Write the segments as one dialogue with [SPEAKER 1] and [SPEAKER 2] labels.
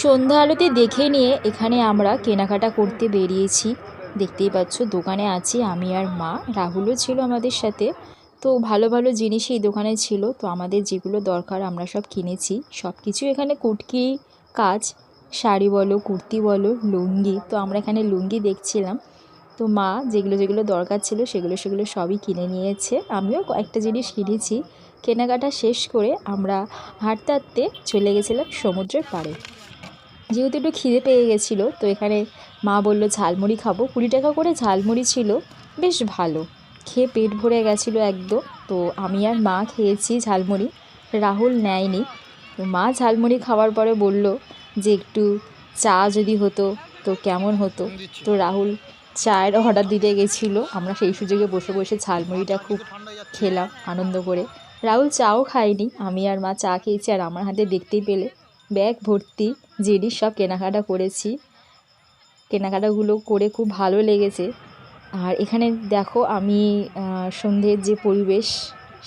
[SPEAKER 1] সন্ধ্যা আলোতে দেখে নিয়ে এখানে আমরা কেনাকাটা করতে বেরিয়েছি। দেখতেই পাচ্ছ, দোকানে আছি আমি আর মা। রাহুলও ছিল আমাদের সাথে। তো ভালো ভালো জিনিসই এই দোকানে ছিল। তো আমাদের যেগুলো দরকার আমরা সব কিনেছি। সব কিছু এখানে কুটকি, কাজ, শাড়ি বলো, কুর্তি বলো, লুঙ্গি। তো আমরা এখানে লুঙ্গি দেখছিলাম। তো মা যেগুলো যেগুলো দরকার ছিল সেগুলো সেগুলো সবই কিনে নিয়েছে। আমিও কয়েকটা জিনিস কিনেছি। কেনাকাটা শেষ করে আমরা হাঁটতে হাঁটতে চলে গেছিলাম সমুদ্রের পাড়ে। যেহেতু একটু খিদে পেয়ে গেছিল, তো এখানে মা বলল, ঝালমুড়ি খাব। কুড়ি টাকা করে ঝালমুড়ি ছিল, বেশ ভালো। খেয়ে পেট ভরে গেছিল একদম। তো আমি আর মা খেয়েছি ঝালমুড়ি, রাহুল নেয়নি। তো মা ঝালমুড়ি খাওয়ার পরে বলল যে, একটু চা যদি হতো তো কেমন হতো? তো রাহুল চায়ের অর্ডার দিতে গেছিল। আমরা সেই সুযোগে বসে বসে ঝালমুড়িটা খুব খেলাম আনন্দ করে। রাহুল চাও খায়নি, আমি আর মা চা খেয়েছি, আর আমার হাতে দেখতেই পেলে। ব্যাগ ভর্তি জিনিস সব কেনাকাটা করেছি। কেনাকাটাগুলো করে খুব ভালো লেগেছে। আর এখানে দেখো আমি সন্ধ্যের যে পরিবেশ,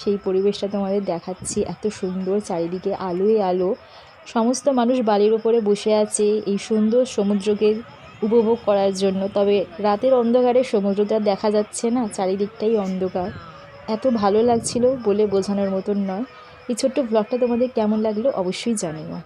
[SPEAKER 1] সেই পরিবেশটা তোমাদের দেখাচ্ছি। এত সুন্দর চারিদিকে আলোয় আলো। সমস্ত মানুষ বালির ওপরে বসে আছে এই সুন্দর সমুদ্রকে উপভোগ করার জন্য। তবে রাতের অন্ধকারে সমুদ্রটা দেখা যাচ্ছে না, চারিদিকটাই অন্ধকার। এত ভালো লাগছিল বলে বোঝানোর মতন নয়। এই ছোট্ট ব্লগটা তোমাদের কেমন লাগল অবশ্যই জানিও।